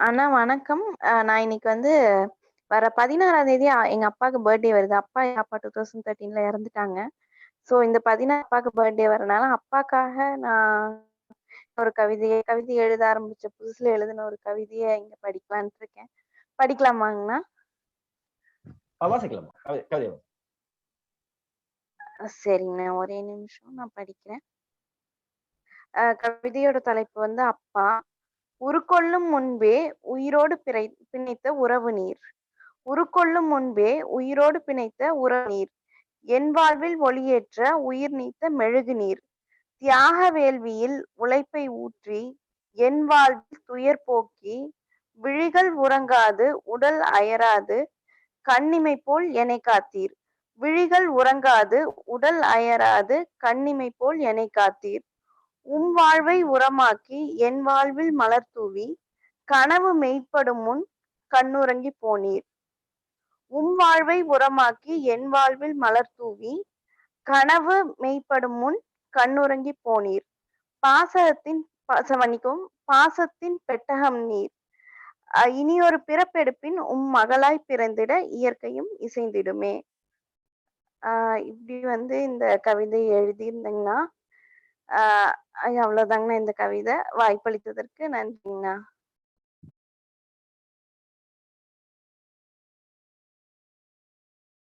அண்ணா வணக்கம். நான் இன்னைக்கு வந்து வர 16ஆம் தேதி அ எங்க அப்பாவுக்கு பர்த்டே வருது. அப்பா எங்க அப்பா 2013ல இறந்துட்டாங்க. ஸோ இந்த 16 அப்பாவுக்கு பர்த்டே வரனால அப்பாக்காக நான் ஒரு கவிதைய கவிதை எழுத ஆரம்பிச்ச புதுசுல எழுதின ஒரு கவிதைய இங்க படிக்கலான்ட்டு இருக்கேன். படிக்கலாமாங்கண்ணா? ஆ வாசிக்கலாமா. கவி கவிதை வாசி. அ சரிங்கண்ணா. ஒரே நிமிஷம் நான் படிக்கிறேன். கவிதையோட தலைப்பு வந்து அப்பா. உருக்கொள்ளும் முன்பே உயிரோடு பிறை பிணைத்த உறவு நீர். உருக்கொள்ளும் முன்பே உயிரோடு பிணைத்த உறவு நீர். என் வாழ்வில் ஒளியேற்ற உயிர் நீத்த மெழுகு நீர். தியாக வேள்வியில் உழைப்பை ஊற்றி, என் வாழ்வில் துயர் போக்கி, விழிகள் உறங்காது உடல் அயராது கண்ணிமை போல் என்னை காத்தீர். விழிகள் உறங்காது உடல் அயராது கண்ணிமை போல் என்னை காத்தீர். உம் வாழ்வை உரமாக்கி என் வாழ்வில் மலர் தூவி, கனவு மெய்ப்படும் முன் கண்ணுறங்கி போனீர். உம் வாழ்வை உரமாக்கி என் வாழ்வில் மலர் தூவி, கனவு மெய்ப்படும் முன் கண்ணுறங்கி போனீர். பாசத்தின் பாச பாசத்தின் பெட்டகம் நீர். இனி இனியொரு பிறப்பெடுப்பின் உம் மகளாய் பிறந்திட இயற்கையும் இசைந்திடுமே. இப்படி வந்து இந்த கவிதை எழுதியிருந்தேங்கண்ணா. ஆ அவ்வளவுதாங்கண்ணா இந்த கவிதை. வாய்ப்பளித்ததற்கு நன்றிங்கண்ணா.